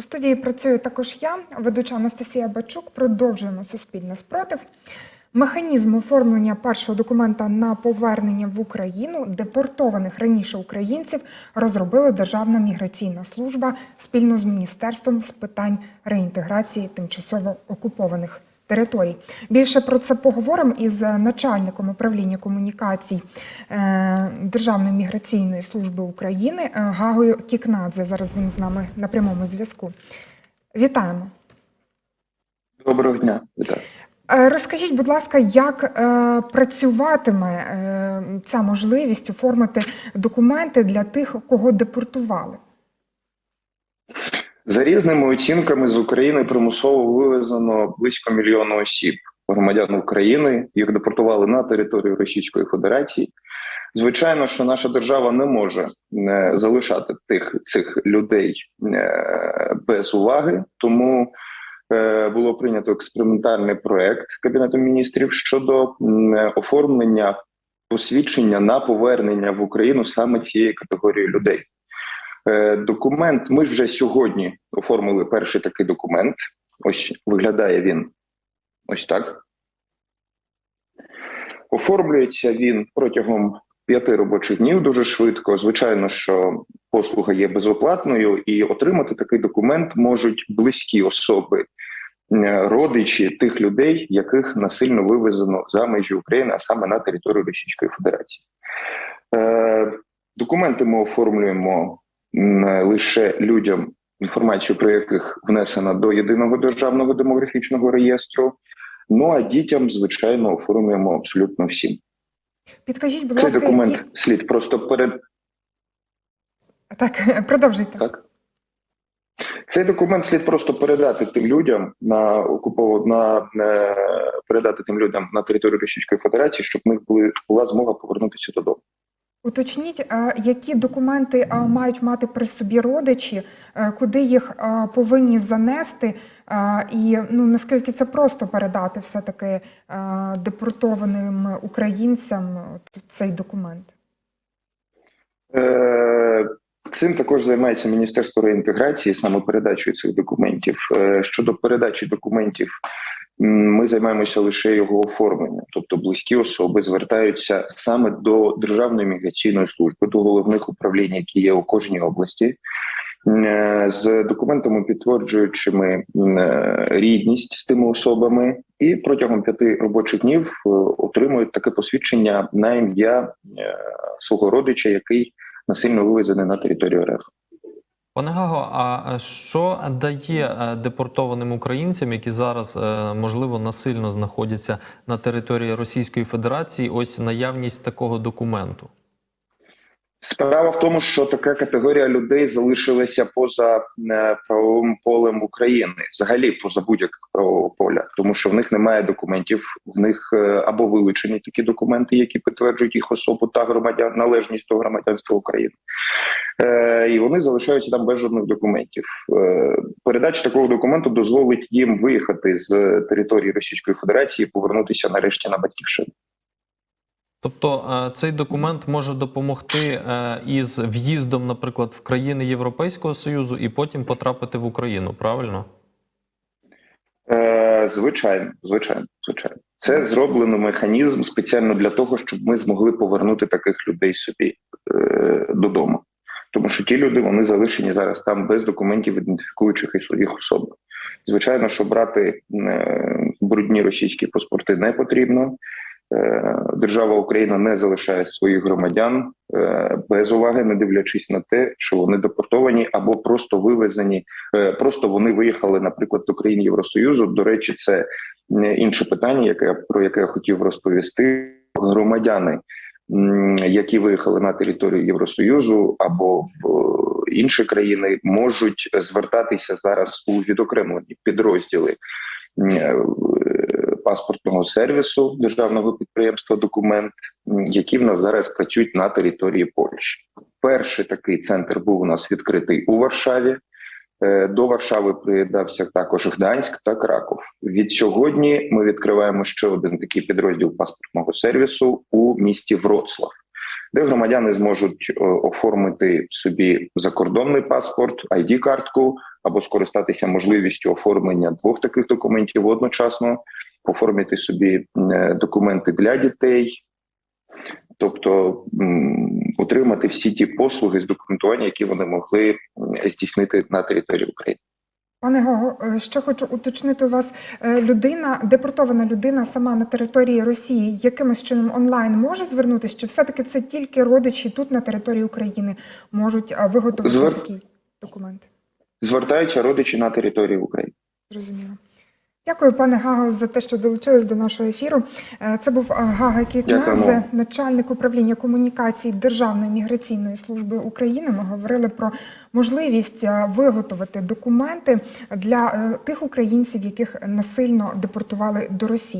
У студії працюю також я, ведуча Анастасія Бачук. Продовжуємо суспільне спротив. Механізм оформлення першого документа на повернення в Україну депортованих раніше українців розробила Державна міграційна служба спільно з Міністерством з питань реінтеграції тимчасово окупованих територій. Більше про це поговоримо із начальником управління комунікацій е, Державної міграційної служби України е, Гагою Кікнадзе. Зараз він з нами на прямому зв'язку. Вітаємо. Доброго дня, вітаю. Е, Розкажіть, будь ласка, як е, працюватиме е, ця можливість оформити документи для тих, кого депортували? За різними оцінками з України примусово вивезено близько мільйона осіб, громадян України. Їх депортували на територію Російської Федерації. Звичайно, що наша держава не може е, залишати тих цих людей е, без уваги, тому е, було прийнято експериментальний проект Кабінету міністрів щодо оформлення посвідчення на повернення в Україну саме цієї категорії людей. Е, Документ ми вже сьогодні оформили перший такий документ. Ось виглядає він ось так. Оформлюється він протягом п'яти робочих днів дуже швидко. Звичайно, що послуга є безоплатною, і отримати такий документ можуть близькі особи, е, родичі тих людей, яких насильно вивезено за межі України, а саме на територію Російської Федерації. Е, Документи ми оформлюємо лише людям, інформацію про яких внесена до єдиного державного демографічного реєстру. Ну а дітям, звичайно, оформлюємо абсолютно всім. Підкажіть, будь Цей документ які... слід просто перед так, продовжуйте. так. Цей документ слід просто передати тим людям на окупов... на е, передати тим людям на територію Російської Федерації, щоб в них були була змога повернутися додому. Уточніть, е, які документи е, мають мати при собі родичі, е, куди їх повинні занести, і ну наскільки це просто передати все-таки е, депортованим українцям цей документ? Цим також займається Міністерство реінтеграції, саме передачею цих документів. Щодо передачі документів, ми займаємося лише його оформленням, тобто близькі особи звертаються саме до Державної міграційної служби, до головних управлінь, які є у кожній області. е, З документами, підтверджуючими е, рідність з тими особами, і протягом п'яти робочих днів е, отримують таке посвідчення на ім'я свого родича, який насильно вивезений на територію РФ. Пане Гаго, а що дає е, депортованим українцям, які зараз е, можливо насильно знаходяться на території Російської Федерації, ось наявність такого документу? Справа в тому, що така категорія людей залишилася поза е, правовим полем України, взагалі поза будь-яких правового поля, тому що в них немає документів, в них або вилучені такі документи, які підтверджують їх особу та громадян належність до громадянства України, і вони залишаються там без жодних документів. Е, передача такого документу дозволить їм виїхати з території Російської Федерації, і повернутися нарешті на батьківщину. Тобто е, цей документ може допомогти е, із в'їздом, наприклад, в країни Європейського Союзу і потім потрапити в Україну, правильно? Е, Звичайно, звичайно, звичайно, це зроблено механізм спеціально для того, щоб ми змогли повернути таких людей собі е, додому. Тому що ті люди вони залишені зараз там без документів, ідентифікуючих і своїх особи. Звичайно, що брати е, брудні російські паспорти не потрібно. Е, Держава Україна не залишає своїх громадян е, без уваги, не дивлячись на те, що вони депортовані або просто вивезені Просто вони виїхали, наприклад, до країн Євросоюзу. До речі, це інше питання, яке про яке я хотів розповісти. Громадяни, які виїхали на територію Євросоюзу або в е, інші країни, можуть звертатися зараз у відокремлені підрозділи е, паспортного сервісу державного підприємства Документ, які в нас зараз працюють на території Польщі. Перший такий центр був у нас відкритий у Варшаві. Е, До Варшави приєднався також Гданськ та Краков. Від сьогодні ми відкриваємо ще один такий підрозділ паспортного сервісу у місті Вроцлав. де громадяни зможуть е, оформити собі закордонний паспорт, id картку або скористатися можливістю оформлення двох таких документів одночасно, оформити собі е, документи для дітей, тобто отримати всі ті послуги з документування, які вони могли здійснити на території України. Пане Гого, е, ще хочу уточнити у вас е, людина, депортована людина сама на території Росії, якимось чином онлайн може звернутися, чи все-таки це тільки родичі тут на території України можуть виготовити Звер- такий документ? Звертаються родичі на території України. Зрозуміло. Дякую, пане Гаго, за те, що долучились до нашого ефіру. Е, Це був е, Гага Кітнадзе, начальник управління комунікацій Державної міграційної служби України. Ми говорили про можливість е, виготовити документи для тих українців, яких насильно депортували до Росії.